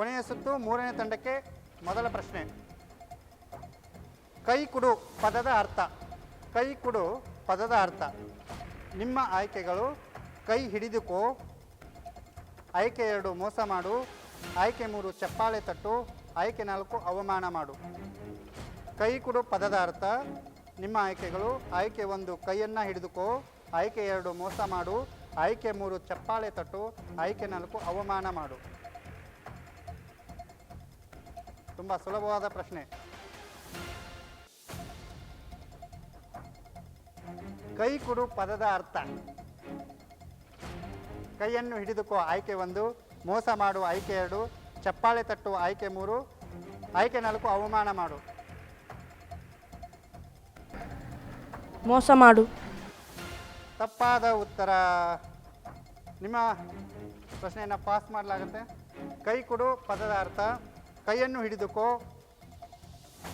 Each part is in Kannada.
ಕೊನೆಯ ಸುತ್ತು, ಮೂರನೇ ತಂಡಕ್ಕೆ ಮೊದಲ ಪ್ರಶ್ನೆ. ಕೈ ಕುಡು ಪದದ ಅರ್ಥ. ಕೈ ಕುಡು ಪದದ ಅರ್ಥ. ನಿಮ್ಮ ಆಯ್ಕೆಗಳು ಕೈ ಹಿಡಿದುಕೋ, ಆಯ್ಕೆ ಎರಡು ಮೋಸ ಮಾಡು, ಆಯ್ಕೆ ಮೂರು ಚಪ್ಪಾಳೆ ತಟ್ಟು, ಆಯ್ಕೆ ನಾಲ್ಕು ಅವಮಾನ ಮಾಡು. ಕೈ ಕುಡು ಪದದ ಅರ್ಥ. ನಿಮ್ಮ ಆಯ್ಕೆಗಳು ಆಯ್ಕೆ ಒಂದು ಕೈಯನ್ನು ಹಿಡಿದುಕೋ, ಆಯ್ಕೆ ಎರಡು ಮೋಸ ಮಾಡು, ಆಯ್ಕೆ ಮೂರು ಚಪ್ಪಾಳೆ ತಟ್ಟು, ಆಯ್ಕೆ ನಾಲ್ಕು ಅವಮಾನ ಮಾಡು. ತುಂಬ ಸುಲಭವಾದ ಪ್ರಶ್ನೆ. ಕೈ ಕೊಡು ಪದದ ಅರ್ಥ. ಕೈಯನ್ನು ಹಿಡಿದುಕೋ ಆಯ್ಕೆ ಒಂದು ಮೋಸ ಮಾಡು ಆಯ್ಕೆ ಎರಡು ಚಪ್ಪಾಳೆ ತಟ್ಟು ಆಯ್ಕೆ ಮೂರು ಆಯ್ಕೆ ನಾಲ್ಕು ಅವಮಾನ ಮಾಡು. ಮೋಸ ಮಾಡು. ತಪ್ಪಾದ ಉತ್ತರ. ನಿಮ್ಮ ಪ್ರಶ್ನೆಯನ್ನು ಪಾಸ್ ಮಾಡಲಾಗುತ್ತೆ. ಕೈ ಕೊಡು ಪದದ ಅರ್ಥ. ಕೈಯನ್ನು ಹಿಡಿದುಕೋ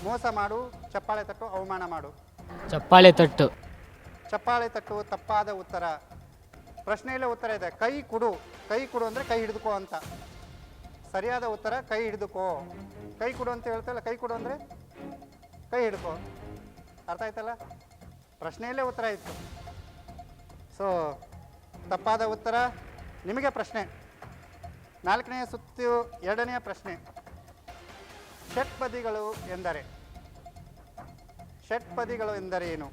ಮೋಸ ಮಾಡು ಚಪ್ಪಾಳೆ ತಟ್ಟು ಅವಮಾನ ಮಾಡು. ಚಪ್ಪಾಳೆ ತಟ್ಟು. ಚಪ್ಪಾಳೆ ತಟ್ಟು ತಪ್ಪಾದ ಉತ್ತರ. ಪ್ರಶ್ನೆಯಲ್ಲೇ ಉತ್ತರ ಇದೆ. ಕೈ ಕೊಡು. ಕೈ ಕೊಡು ಅಂದರೆ ಕೈ ಹಿಡಿದುಕೋ ಅಂತ. ಸರಿಯಾದ ಉತ್ತರ ಕೈ ಹಿಡಿದುಕೋ. ಕೈ ಕೊಡು ಅಂತ ಹೇಳ್ತಲ್ಲ ಕೈ ಕೊಡು ಅಂದರೆ ಕೈ ಹಿಡ್ಕೋ ಅರ್ಥ ಆಯ್ತಲ್ಲ? ಪ್ರಶ್ನೆಯಲ್ಲೇ ಉತ್ತರ ಇತ್ತು. ಸೊ ತಪ್ಪಾದ ಉತ್ತರ ನಿಮಗೆ ಪ್ರಶ್ನೆ. ನಾಲ್ಕನೆಯ ಸುತ್ತು ಎರಡನೆಯ ಪ್ರಶ್ನೆ. ಷಟ್ಪದಿಗಳು ಎಂದರೆ. ಷಟ್ಪದಿಗಳು ಎಂದರೇನು ಏನು?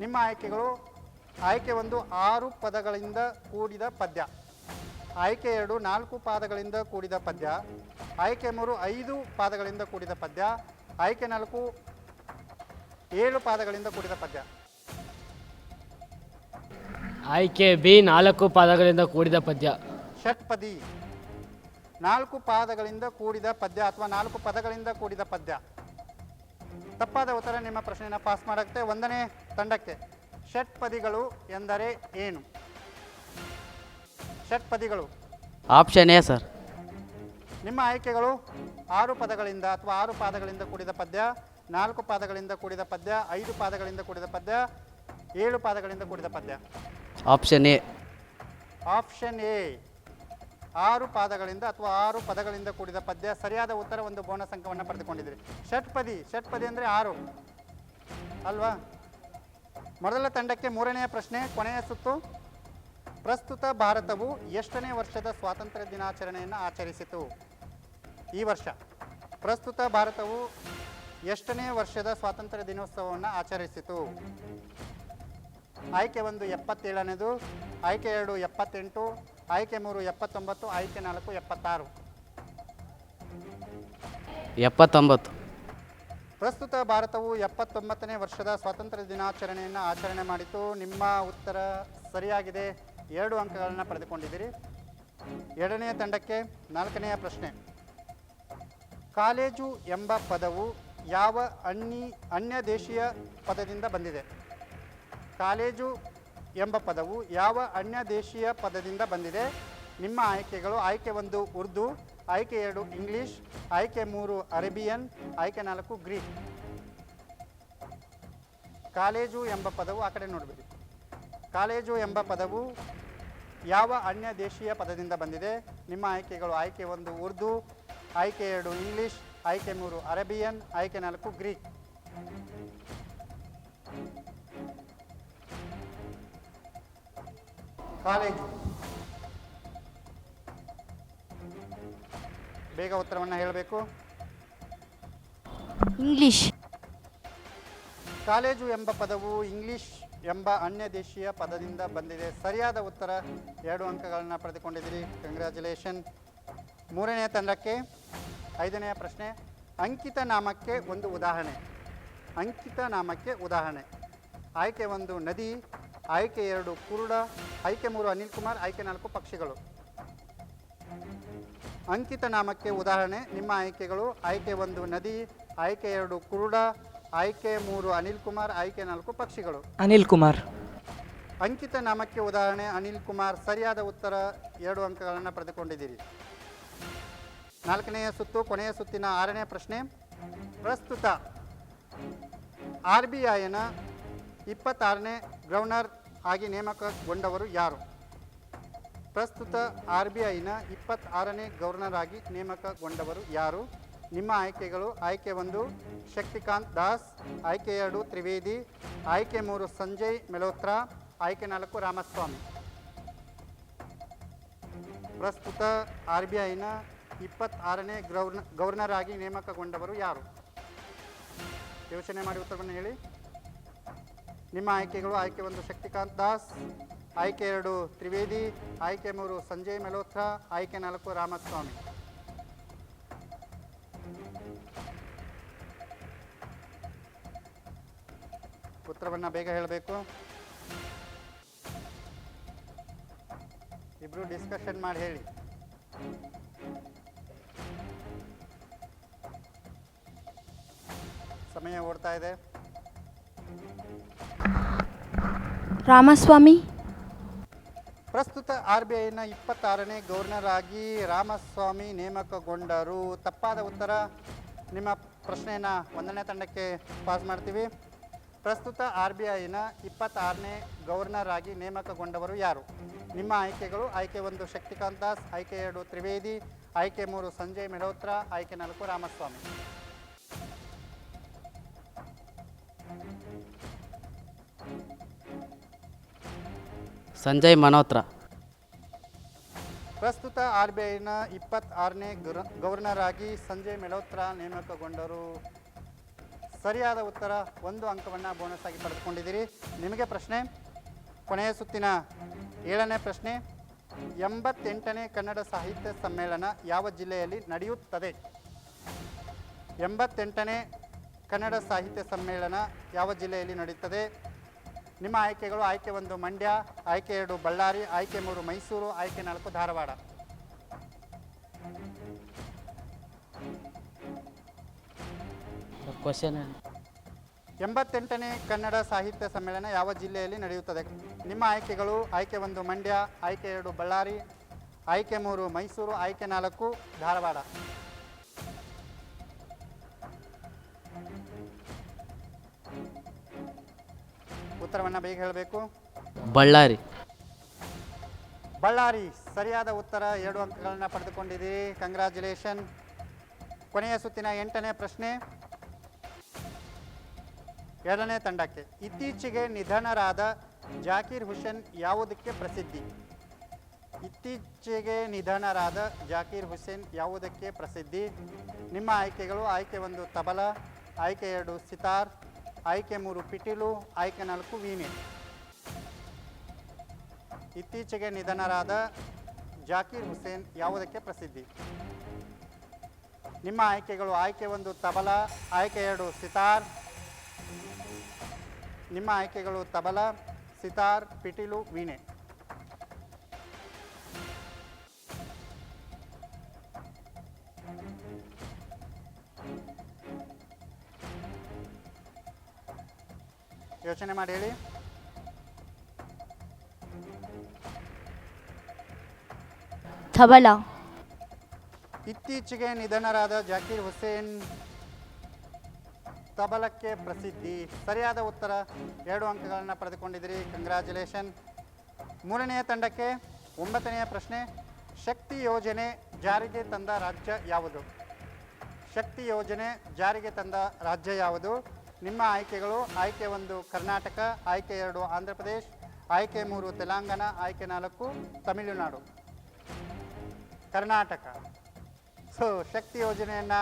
ನಿಮ್ಮ ಆಯ್ಕೆಗಳು ಆಯ್ಕೆ ಒಂದು ಆರು ಪದಗಳಿಂದ ಕೂಡಿದ ಪದ್ಯ. ಆಯ್ಕೆ ಎರಡು ನಾಲ್ಕು ಪಾದಗಳಿಂದ ಕೂಡಿದ ಪದ್ಯ. ಆಯ್ಕೆ ಮೂರು ಐದು ಪಾದಗಳಿಂದ ಕೂಡಿದ ಪದ್ಯ. ಆಯ್ಕೆ ನಾಲ್ಕು ಏಳು ಪಾದಗಳಿಂದ ಕೂಡಿದ ಪದ್ಯ. ಆಯ್ಕೆ ಬಿ ನಾಲ್ಕು ಪಾದಗಳಿಂದ ಕೂಡಿದ ಪದ್ಯ. ಷಟ್ಪದಿ. ನಾಲ್ಕು ಪಾದಗಳಿಂದ ಕೂಡಿದ ಪದ್ಯ ಅಥವಾ ನಾಲ್ಕು ಪದಗಳಿಂದ ಕೂಡಿದ ಪದ್ಯ. ತಪ್ಪಾದ ಉತ್ತರ ನಿಮ್ಮ ಪ್ರಶ್ನೆಯನ್ನು ಪಾಸ್ ಮಾಡುತ್ತೆ ಒಂದನೇ ತಂಡಕ್ಕೆ. ಷಟ್ಪದಿಗಳು ಎಂದರೆ ಏನು? ಷಟ್ಪದಿಗಳು ಆಪ್ಷನ್ ಎ ಸರ್ ನಿಮ್ಮ ಆಯ್ಕೆಗಳು ಆರು ಪದಗಳಿಂದ ಅಥವಾ ಆರು ಪಾದಗಳಿಂದ ಕೂಡಿದ ಪದ್ಯ ನಾಲ್ಕು ಪಾದಗಳಿಂದ ಕೂಡಿದ ಪದ್ಯ ಐದು ಪಾದಗಳಿಂದ ಕೂಡಿದ ಪದ್ಯ ಏಳು ಪಾದಗಳಿಂದ ಕೂಡಿದ ಪದ್ಯ. ಆಪ್ಷನ್ ಎ ಆಪ್ಷನ್ ಎ ಆರು ಪಾದಗಳಿಂದ ಅಥವಾ ಆರು ಪದಗಳಿಂದ ಕೂಡಿದ ಪದ್ಯ, ಸರಿಯಾದ ಉತ್ತರ ಒಂದು ಬೋನಸ್ ಅಂಕವನ್ನು ಪಡೆದುಕೊಂಡಿದ್ದೀರಿ ಷಟ್ಪದಿ ಷಟ್ಪದಿ ಅಂದರೆ ಆರು. ಅಲ್ವಾ? ಮೊದಲ ತಂಡಕ್ಕೆ ಮೂರನೆಯ ಪ್ರಶ್ನೆ, ಕೊನೆಯ ಸುತ್ತು. ಪ್ರಸ್ತುತ ಭಾರತವು ಎಷ್ಟನೇ ವರ್ಷದ ಸ್ವಾತಂತ್ರ್ಯ ದಿನಾಚರಣೆಯನ್ನು ಆಚರಿಸಿತು? ಈ ವರ್ಷ. ಪ್ರಸ್ತುತ ಭಾರತವು ಎಷ್ಟನೇ ವರ್ಷದ ಸ್ವಾತಂತ್ರ್ಯ ದಿನೋತ್ಸವವನ್ನು ಆಚರಿಸಿತು? ಆಯ್ಕೆ ಒಂದು ಎಪ್ಪತ್ತೇಳನೇದು, ಆಯ್ಕೆ ಎರಡು ಎಪ್ಪತ್ತೆಂಟು ಆಯ್ಕೆ ಮೂರು ಎಪ್ಪತ್ತೊಂಬತ್ತು ಆಯ್ಕೆ ನಾಲ್ಕು ಎಪ್ಪತ್ತಾರು. ಎಪ್ಪತ್ತೊಂಬತ್ತು. ಪ್ರಸ್ತುತ ಭಾರತವು ಎಪ್ಪತ್ತೊಂಬತ್ತನೇ ವರ್ಷದ ಸ್ವಾತಂತ್ರ್ಯ ದಿನಾಚರಣೆಯನ್ನು ಆಚರಣೆ ಮಾಡಿತು. ನಿಮ್ಮ ಉತ್ತರ ಸರಿಯಾಗಿದೆ. ಎರಡು ಅಂಕಗಳನ್ನು ಪಡೆದುಕೊಂಡಿದ್ದೀರಿ. ಎರಡನೆಯ ತಂಡಕ್ಕೆ ನಾಲ್ಕನೆಯ ಪ್ರಶ್ನೆ. ಕಾಲೇಜು ಎಂಬ ಪದವು ಯಾವ ಅನ್ನಿ ಅನ್ಯ ದೇಶೀಯ ಪದದಿಂದ ಬಂದಿದೆ. ಕಾಲೇಜು ಎಂಬ ಪದವು ಯಾವ ಅನ್ಯ ದೇಶೀಯ ಪದದಿಂದ ಬಂದಿದೆ? ನಿಮ್ಮ ಆಯ್ಕೆಗಳು ಆಯ್ಕೆ ಒಂದು ಉರ್ದು, ಆಯ್ಕೆ ಎರಡು ಇಂಗ್ಲಿಷ್, ಆಯ್ಕೆ ಮೂರು ಅರೇಬಿಯನ್, ಆಯ್ಕೆ ನಾಲ್ಕು ಗ್ರೀಕ್. ಕಾಲೇಜು ಎಂಬ ಪದವು ಆ ಕಡೆ ನೋಡಬೇಕು. ಕಾಲೇಜು ಎಂಬ ಪದವು ಯಾವ ಅನ್ಯ ದೇಶೀಯ ಪದದಿಂದ ಬಂದಿದೆ? ನಿಮ್ಮ ಆಯ್ಕೆಗಳು ಆಯ್ಕೆ ಒಂದು ಉರ್ದು, ಆಯ್ಕೆ ಎರಡು ಇಂಗ್ಲಿಷ್, ಆಯ್ಕೆ ಮೂರು ಅರೇಬಿಯನ್, ಆಯ್ಕೆ ನಾಲ್ಕು ಗ್ರೀಕ್. ಕಾಲೇಜು. ಬೇಗ ಉತ್ತರವನ್ನು ಹೇಳಬೇಕು. ಇಂಗ್ಲಿಷ್. ಕಾಲೇಜು ಎಂಬ ಪದವು ಇಂಗ್ಲಿಷ್ ಎಂಬ ಅನ್ಯ ದೇಶೀಯ ಪದದಿಂದ ಬಂದಿದೆ. ಸರಿಯಾದ ಉತ್ತರ ಎರಡು ಅಂಕಗಳನ್ನು ಪಡೆದುಕೊಂಡಿದ್ದೀರಿ. ಕಂಗ್ರ್ಯಾಚುಲೇಷನ್ ಮೂರನೆಯ ತಂಡಕ್ಕೆ ಐದನೆಯ ಪ್ರಶ್ನೆ. ಅಂಕಿತ ನಾಮಕ್ಕೆ ಒಂದು ಉದಾಹರಣೆ. ಅಂಕಿತ ನಾಮಕ್ಕೆ ಉದಾಹರಣೆ. ಆಯ್ಕೆ ಒಂದು ನದಿ ಆಯ್ಕೆ ಎರಡು ಕುರುಡ ಆಯ್ಕೆ ಮೂರು ಅನಿಲ್ ಕುಮಾರ್ ಆಯ್ಕೆ ನಾಲ್ಕು ಪಕ್ಷಿಗಳು. ಅಂಕಿತ ನಾಮಕ್ಕೆ ಉದಾಹರಣೆ ನಿಮ್ಮ ಆಯ್ಕೆಗಳು ಆಯ್ಕೆ ಒಂದು ನದಿ ಆಯ್ಕೆ ಎರಡು ಕುರುಡ ಆಯ್ಕೆ ಮೂರು ಅನಿಲ್ ಕುಮಾರ್ ಆಯ್ಕೆ ನಾಲ್ಕು ಪಕ್ಷಿಗಳು. ಅನಿಲ್ ಕುಮಾರ್. ಅಂಕಿತ ನಾಮಕ್ಕೆ ಉದಾಹರಣೆ ಅನಿಲ್ ಕುಮಾರ್ ಸರಿಯಾದ ಉತ್ತರ ಎರಡು ಅಂಕಗಳನ್ನು ಪಡೆದುಕೊಂಡಿದ್ದೀರಿ. ನಾಲ್ಕನೆಯ ಸುತ್ತು ಕೊನೆಯ ಸುತ್ತಿನ ಆರನೇ ಪ್ರಶ್ನೆ. ಪ್ರಸ್ತುತ ಆರ್ ಬಿ ಐನ ಇಪ್ಪತ್ತಾರನೇ ಗವರ್ನರ್ ಆಗಿ ನೇಮಕಗೊಂಡವರು ಯಾರು? ಪ್ರಸ್ತುತ ಆರ್ ಬಿ ಐನ ಇಪ್ಪತ್ತಾರನೇ ಗವರ್ನರ್ ಆಗಿ ನೇಮಕಗೊಂಡವರು ಯಾರು? ನಿಮ್ಮ ಆಯ್ಕೆಗಳು ಆಯ್ಕೆ ಒಂದು, ಶಕ್ತಿಕಾಂತ್ ದಾಸ್, ಆಯ್ಕೆ ಎರಡು, ತ್ರಿವೇದಿ, ಆಯ್ಕೆ ಮೂರು, ಸಂಜಯ್ ಮೆಲೋತ್ರಾ, ಆಯ್ಕೆ ನಾಲ್ಕು, ರಾಮಸ್ವಾಮಿ. ಪ್ರಸ್ತುತ ಆರ್ ಬಿ ಐನ ಇಪ್ಪತ್ತಾರನೇ ಗವರ್ನ ಗವರ್ನರ್ ಆಗಿ ನೇಮಕಗೊಂಡವರು ಯಾರು? ಯೋಚನೆ ಮಾಡಿ ಉತ್ತರವನ್ನು ಹೇಳಿ. ನಿಮ್ಮ ಆಯ್ಕೆಗಳು ಆಯ್ಕೆ ಒಂದು ಶಕ್ತಿಕಾಂತ್ ದಾಸ್, ಆಯ್ಕೆ ಎರಡು ತ್ರಿವೇದಿ, ಆಯ್ಕೆ ಮೂರು ಸಂಜಯ್ ಮಲ್ಹೋತ್ರಾ ಆಯ್ಕೆ ನಾಲ್ಕು ರಾಮಸ್ವಾಮಿ. ಉತ್ತರವನ್ನು ಬೇಗ ಹೇಳಬೇಕು. ಇಬ್ರು ಡಿಸ್ಕಷನ್ ಮಾಡಿ ಹೇಳಿ. ಸಮಯ ಓಡ್ತಾ ಇದೆ. ರಾಮಸ್ವಾಮಿ. ಪ್ರಸ್ತುತ ಆರ್ ಬಿ ಐನ ಇಪ್ಪತ್ತಾರನೇ ಗವರ್ನರ್ ಆಗಿ ರಾಮಸ್ವಾಮಿ ನೇಮಕಗೊಂಡರು. ತಪ್ಪಾದ ಉತ್ತರ ನಿಮ್ಮ ಪ್ರಶ್ನೆಯನ್ನ ಒಂದನೇ ತಂಡಕ್ಕೆ ಪಾಸ್ ಮಾಡ್ತೀವಿ. ಪ್ರಸ್ತುತ ಆರ್ ಬಿ ಐನ ಇಪ್ಪತ್ತಾರನೇ ಗವರ್ನರ್ ಆಗಿ ನೇಮಕಗೊಂಡವರು ಯಾರು? ನಿಮ್ಮ ಆಯ್ಕೆಗಳು ಆಯ್ಕೆ ಒಂದು ಶಕ್ತಿಕಾಂತ್ ದಾಸ್, ಆಯ್ಕೆ ಎರಡು ತ್ರಿವೇದಿ, ಆಯ್ಕೆ ಮೂರು ಸಂಜಯ್ ಮೆಡೋತ್ರ, ಆಯ್ಕೆ ನಾಲ್ಕು ರಾಮಸ್ವಾಮಿ. ಸಂಜಯ್ ಮನೋತ್ರ. ಪ್ರಸ್ತುತ ಆರ್ ಬಿ ಐನ ಇಪ್ಪತ್ತಾರನೇ ಗವರ್ನರ್ ಆಗಿ ಸಂಜಯ್ ಮೆಲೋತ್ರ ನೇಮಕಗೊಂಡರು. ಸರಿಯಾದ ಉತ್ತರ ಒಂದು ಅಂಕವನ್ನು ಬೋನಸ್ ಆಗಿ ಪಡೆದುಕೊಂಡಿದ್ದೀರಿ. ನಿಮಗೆ ಪ್ರಶ್ನೆ, ಕೊನೆಯ ಸುತ್ತಿನ ಏಳನೇ ಪ್ರಶ್ನೆ, ಎಂಬತ್ತೆಂಟನೇ ಕನ್ನಡ ಸಾಹಿತ್ಯ ಸಮ್ಮೇಳನ ಯಾವ ಜಿಲ್ಲೆಯಲ್ಲಿ ನಡೆಯುತ್ತದೆ? ಎಂಬತ್ತೆಂಟನೇ ಕನ್ನಡ ಸಾಹಿತ್ಯ ಸಮ್ಮೇಳನ ಯಾವ ಜಿಲ್ಲೆಯಲ್ಲಿ ನಡೆಯುತ್ತದೆ ನಿಮ್ಮ ಆಯ್ಕೆಗಳು ಆಯ್ಕೆ ಒಂದು ಮಂಡ್ಯ ಆಯ್ಕೆ ಎರಡು ಬಳ್ಳಾರಿ ಆಯ್ಕೆ ಮೂರು ಮೈಸೂರು ಆಯ್ಕೆ ನಾಲ್ಕು ಧಾರವಾಡ. ಕ್ವಶನ್ ಎಂಬತ್ತೆಂಟನೇ ಕನ್ನಡ ಸಾಹಿತ್ಯ ಸಮ್ಮೇಳನ ಯಾವ ಜಿಲ್ಲೆಯಲ್ಲಿ ನಡೆಯುತ್ತದೆ? ನಿಮ್ಮ ಆಯ್ಕೆಗಳು ಆಯ್ಕೆ ಒಂದು ಮಂಡ್ಯ ಆಯ್ಕೆ ಎರಡು ಬಳ್ಳಾರಿ ಆಯ್ಕೆ ಮೂರು ಮೈಸೂರು ಆಯ್ಕೆ ನಾಲ್ಕು ಧಾರವಾಡ. ಉತ್ತರವನ್ನು ಬೇಗ ಹೇಳಬೇಕು. ಬಳ್ಳಾರಿ. ಬಳ್ಳಾರಿ ಸರಿಯಾದ ಉತ್ತರ ಎರಡು ಅಂಕಗಳನ್ನು ಪಡೆದುಕೊಂಡಿದ್ದೀರಿ. ಕಂಗ್ರ್ಯಾಚುಲೇಷನ್ ಕೊನೆಯ ಸುತ್ತಿನ ಎಂಟನೇ ಪ್ರಶ್ನೆ. ಎರಡನೇ ತಂಡಕ್ಕೆ ಇತ್ತೀಚೆಗೆ ನಿಧನರಾದ ಜಾಕೀರ್ ಹುಸೇನ್ ಯಾವುದಕ್ಕೆ ಪ್ರಸಿದ್ಧಿ? ಇತ್ತೀಚೆಗೆ ನಿಧನರಾದ ಜಾಕೀರ್ ಹುಸೇನ್ ಯಾವುದಕ್ಕೆ ಪ್ರಸಿದ್ಧಿ? ನಿಮ್ಮ ಆಯ್ಕೆಗಳು ಆಯ್ಕೆ ಒಂದು ತಬಲ ಆಯ್ಕೆ ಎರಡು ಸಿತಾರ್. ಆಯ್ಕೆ ಮೂರು ಪಿಟೀಲು, ಆಯ್ಕೆ ನಾಲ್ಕು ವೀಣೆ ಇತ್ತೀಚೆಗೆ ನಿಧನರಾದ ಜಾಕೀರ್ ಹುಸೇನ್ ಯಾವುದಕ್ಕೆ ಪ್ರಸಿದ್ಧಿ? ನಿಮ್ಮ ಆಯ್ಕೆಗಳು ಆಯ್ಕೆ ಒಂದು ತಬಲ, ಆಯ್ಕೆ ಎರಡು ಸಿತಾರ್. ನಿಮ್ಮ ಆಯ್ಕೆಗಳು ತಬಲ, ಸಿತಾರ್, ಪಿಟೀಲು ವೀಣೆ ಯೋಚನೆ ಮಾಡಿ ಹೇಳಿ. ತಬಲ ಇತ್ತೀಚೆಗೆ ನಿಧನರಾದ ಜಾಕಿರ್ ಹುಸೇನ್ ತಬಲಕ್ಕೆ ಪ್ರಸಿದ್ಧಿ. ಸರಿಯಾದ ಉತ್ತರ ಎರಡು ಅಂಕಗಳನ್ನು ಪಡೆದುಕೊಂಡಿದ್ದೀರಿ. ಕಂಗ್ರ್ಯಾಚುಲೇಷನ್ ಮೂರನೆಯ ತಂಡಕ್ಕೆ ಒಂಬತ್ತನೆಯ ಪ್ರಶ್ನೆ ಶಕ್ತಿ ಯೋಜನೆ ಜಾರಿಗೆ ತಂದ ರಾಜ್ಯ ಯಾವುದು? ಶಕ್ತಿ ಯೋಜನೆ ಜಾರಿಗೆ ತಂದ ರಾಜ್ಯ ಯಾವುದು? ನಿಮ್ಮ ಆಯ್ಕೆಗಳು ಆಯ್ಕೆ ಒಂದು ಕರ್ನಾಟಕ, ಆಯ್ಕೆ ಎರಡು ಆಂಧ್ರ ಪ್ರದೇಶ್, ಆಯ್ಕೆ ಮೂರು ತೆಲಂಗಾಣ, ಆಯ್ಕೆ ನಾಲ್ಕು ತಮಿಳುನಾಡು. ಕರ್ನಾಟಕ. ಸೊ ಶಕ್ತಿ ಯೋಜನೆಯನ್ನು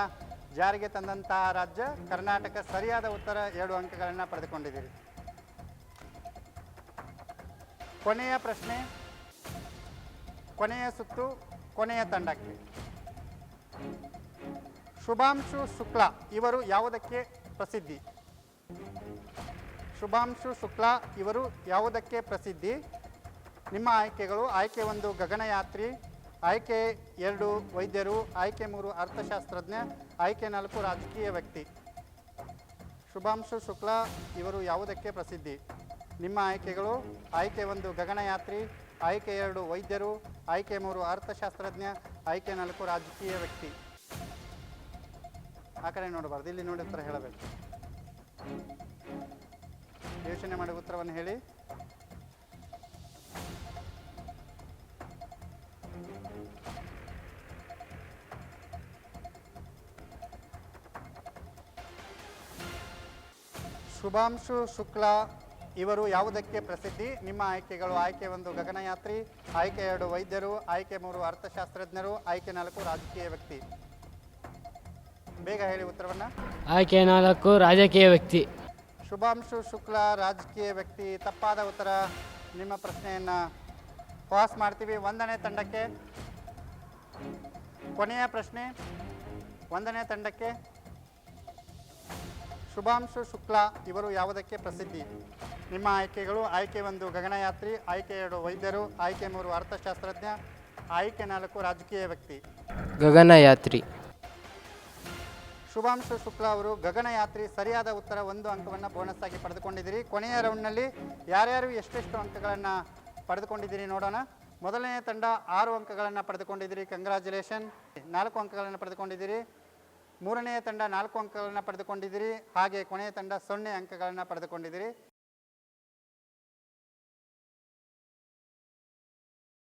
ಜಾರಿಗೆ ತಂದಂತಹ ರಾಜ್ಯ ಕರ್ನಾಟಕ ಸರಿಯಾದ ಉತ್ತರ ಎರಡು ಅಂಕಗಳನ್ನು ಪಡೆದುಕೊಂಡಿದ್ದೀರಿ. ಕೊನೆಯ ಪ್ರಶ್ನೆ, ಕೊನೆಯ ಸುತ್ತು, ಕೊನೆಯ ತಂಡಕ್ಕೆ. ಶುಭಾಂಶು ಶುಕ್ಲಾ, ಇವರು ಯಾವುದಕ್ಕೆ ಪ್ರಸಿದ್ಧಿ? ಶುಭಾಂಶು ಶುಕ್ಲಾ, ಇವರು ಯಾವುದಕ್ಕೆ ಪ್ರಸಿದ್ಧಿ? ನಿಮ್ಮ ಆಯ್ಕೆಗಳು ಆಯ್ಕೆ ಒಂದು ಗಗನಯಾತ್ರಿ, ಆಯ್ಕೆ ಎರಡು ವೈದ್ಯರು, ಆಯ್ಕೆ ಮೂರು ಅರ್ಥಶಾಸ್ತ್ರಜ್ಞ, ಆಯ್ಕೆ ನಾಲ್ಕು ರಾಜಕೀಯ ವ್ಯಕ್ತಿ. ಶುಭಾಂಶು ಶುಕ್ಲಾ, ಇವರು ಯಾವುದಕ್ಕೆ ಪ್ರಸಿದ್ಧಿ? ನಿಮ್ಮ ಆಯ್ಕೆಗಳು ಆಯ್ಕೆ ಒಂದು ಗಗನಯಾತ್ರಿ, ಆಯ್ಕೆ ಎರಡು ವೈದ್ಯರು, ಆಯ್ಕೆ ಮೂರು ಅರ್ಥಶಾಸ್ತ್ರಜ್ಞ, ಆಯ್ಕೆ ನಾಲ್ಕು ರಾಜಕೀಯ ವ್ಯಕ್ತಿ. ಆ ಕಡೆ ನೋಡಬಾರ್ದು, ಇಲ್ಲಿ ನೋಡಿ ಉತ್ತರ ಹೇಳಬೇಕು. ಯೋಚನೆ ಮಾಡಿ ಉತ್ತರವನ್ನು ಹೇಳಿ. ಶುಭಾಂಶು ಶುಕ್ಲಾ, ಇವರು ಯಾವುದಕ್ಕೆ ಪ್ರಸಿದ್ಧಿ? ನಿಮ್ಮ ಆಯ್ಕೆಗಳು ಆಯ್ಕೆ ಒಂದು ಗಗನಯಾತ್ರಿ, ಆಯ್ಕೆ ಎರಡು ವೈದ್ಯರು, ಆಯ್ಕೆ ಮೂರು ಅರ್ಥಶಾಸ್ತ್ರಜ್ಞರು, ಆಯ್ಕೆ ನಾಲ್ಕು ರಾಜಕೀಯ ವ್ಯಕ್ತಿ. ಬೇಗ ಹೇಳಿ ಉತ್ತರವನ್ನು. ಆಯ್ಕೆ ನಾಲ್ಕು ರಾಜಕೀಯ ವ್ಯಕ್ತಿ. ಶುಭಾಂಶು ಶುಕ್ಲ ರಾಜಕೀಯ ವ್ಯಕ್ತಿ. ತಪ್ಪಾದ ಉತ್ತರ ನಿಮ್ಮ ಪ್ರಶ್ನೆಯನ್ನು ಪಾಸ್ ಮಾಡ್ತೀವಿ. ಒಂದನೇ ತಂಡಕ್ಕೆ ಕೊನೆಯ ಪ್ರಶ್ನೆ. ಒಂದನೇ ತಂಡಕ್ಕೆ ಶುಭಾಂಶು ಶುಕ್ಲ ಇವರು ಯಾವುದಕ್ಕೆ ಪ್ರಸಿದ್ಧಿ? ನಿಮ್ಮ ಆಯ್ಕೆಗಳು ಆಯ್ಕೆ ಒಂದು ಗಗನಯಾತ್ರಿ ಆಯ್ಕೆ ಎರಡು ವೈದ್ಯರು ಆಯ್ಕೆ ಮೂರು ಅರ್ಥಶಾಸ್ತ್ರಜ್ಞ ಆಯ್ಕೆ ನಾಲ್ಕು ರಾಜಕೀಯ ವ್ಯಕ್ತಿ. ಗಗನಯಾತ್ರಿ. ಶುಭಾಂಶು ಶುಕ್ಲಾ ಅವರು ಗಗನಯಾತ್ರಿ ಸರಿಯಾದ ಉತ್ತರ ಒಂದು ಅಂಕವನ್ನು ಬೋನಸ್ ಆಗಿ ಪಡೆದುಕೊಂಡಿದ್ದೀರಿ. ಕೊನೆಯ ರೌಂಡ್ನಲ್ಲಿ ಯಾರ್ಯಾರು ಎಷ್ಟೆಷ್ಟು ಅಂಕಗಳನ್ನು ಪಡೆದುಕೊಂಡಿದ್ದೀರಿ ನೋಡೋಣ. ಮೊದಲನೇ ತಂಡ ಆರು ಅಂಕಗಳನ್ನು ಪಡೆದುಕೊಂಡಿದ್ದೀರಿ ಕಂಗ್ರ್ಯಾಚುಲೇಷನ್ ನಾಲ್ಕು ಅಂಕಗಳನ್ನು ಪಡೆದುಕೊಂಡಿದ್ದೀರಿ. ಮೂರನೆಯ ತಂಡ ನಾಲ್ಕು ಅಂಕಗಳನ್ನು ಪಡೆದುಕೊಂಡಿದ್ದೀರಿ. ಹಾಗೆ ಕೊನೆಯ ತಂಡ ಸೊನ್ನೆ ಅಂಕಗಳನ್ನು ಪಡೆದುಕೊಂಡಿದ್ದೀರಿ.